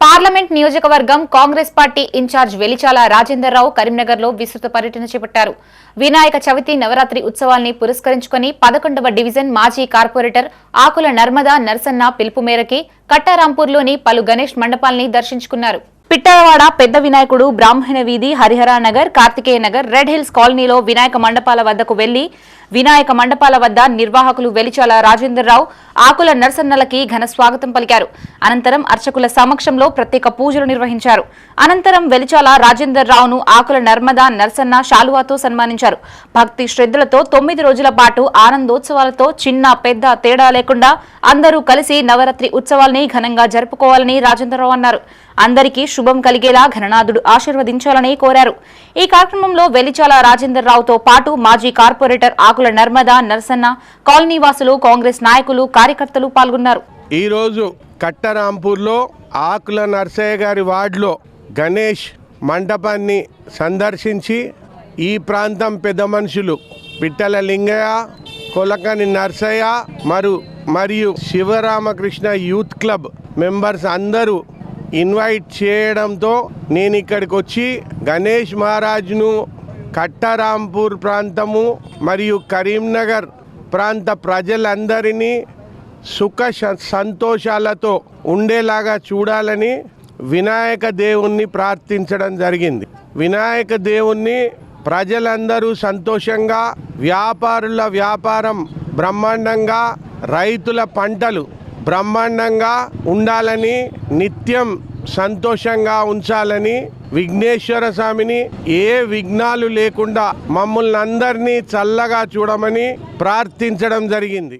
Parliament నియోజకవర్గం Congress party incharge Velichala Rajenderrao కరీంనగర్లో విస్తృత పర్యటన చేపట్టారు. వినాయక చవితి నవరాత్రి ఉత్సవాల్ని పురస్కరించుకుని పదకొండవ డివిజన్ మాజీ కార్పొరేటర్ ఆకుల నర్మదా నర్సన్న పిలుపు మేరకి కట్టారాంపూర్లోని పలు గణేష్ మండపాల్ని దర్శించుకున్నారు. పిట్టలవాడ పెద్ద వినాయకుడు బ్రాహ్మణ వీధి హరిహర నగర్ కార్తికేయ నగర్ రెడ్ హిల్స్ కాలనీలో వినాయక మండపాల వద్దకు వెళ్ళి వినాయక మండపాల వద్ద నిర్వాహకులు వెలిచాల రాజేంద్రరావు ఆకుల నర్సన్నలకి ఘన స్వాగతం పలికారు. అనంతరం అర్చకుల సమక్షంలో ప్రత్యేక పూజలు నిర్వహించారు. అనంతరం వెలిచాల రాజేంద్రరావును ఆకుల నర్మదా నర్సన్న శాలువాతో సన్మానించారు. భక్తి శ్రద్ధలతో తొమ్మిది రోజుల పాటు ఆనందోత్సవాలతో చిన్న పెద్ద తేడా లేకుండా అందరూ కలిసి నవరాత్రి ఉత్సవాల్ని ఘనంగా జరుపుకోవాలని రాజేంద్రరావు అన్నారు. అందరికీ శుభం కలిగేలా ఘననాథుడు ఆశీర్వదించాలని కోరారు. ఈ కార్యక్రమంలో వెలిచాల రాజేంద్రరావుతో పాటు మాజీ కార్పొరేటర్ ఆకుల నర్మదా నరసన్న కాలనీ వాసులు కాంగ్రెస్ నాయకులు కార్యకర్తలు పాల్గొన్నారు. ఈరోజు కట్టరాంపూర్లో ఆకుల నర్సయ్య గారి వార్డులో గణేష్ మండపాన్ని సందర్శించి ఈ ప్రాంతం పెద్ద మనుషులు పిట్టల లింగయ్య కొలకని నర్సయ్య మరు మరియు శివరామకృష్ణ యూత్ క్లబ్ మెంబర్స్ అందరూ ఇన్వైట్ చేయడంతో నేను ఇక్కడికి వచ్చి గణేష్ మహారాజ్ను కట్టరాంపూర్ ప్రాంతము మరియు కరీంనగర్ ప్రాంత ప్రజలందరినీ సుఖ సంతోషాలతో ఉండేలాగా చూడాలని వినాయక దేవుణ్ణి ప్రార్థించడం జరిగింది. వినాయక దేవుణ్ణి ప్రజలందరూ సంతోషంగా వ్యాపారుల వ్యాపారం బ్రహ్మాండంగా రైతుల పంటలు బ్రహ్మాండంగా ఉండాలని నిత్యం సంతోషంగా ఉంచాలని విఘ్నేశ్వర స్వామిని ఏ విఘ్నాలు లేకుండా మమ్మల్ని అందరినీ చల్లగా చూడమని ప్రార్థించడం జరిగింది.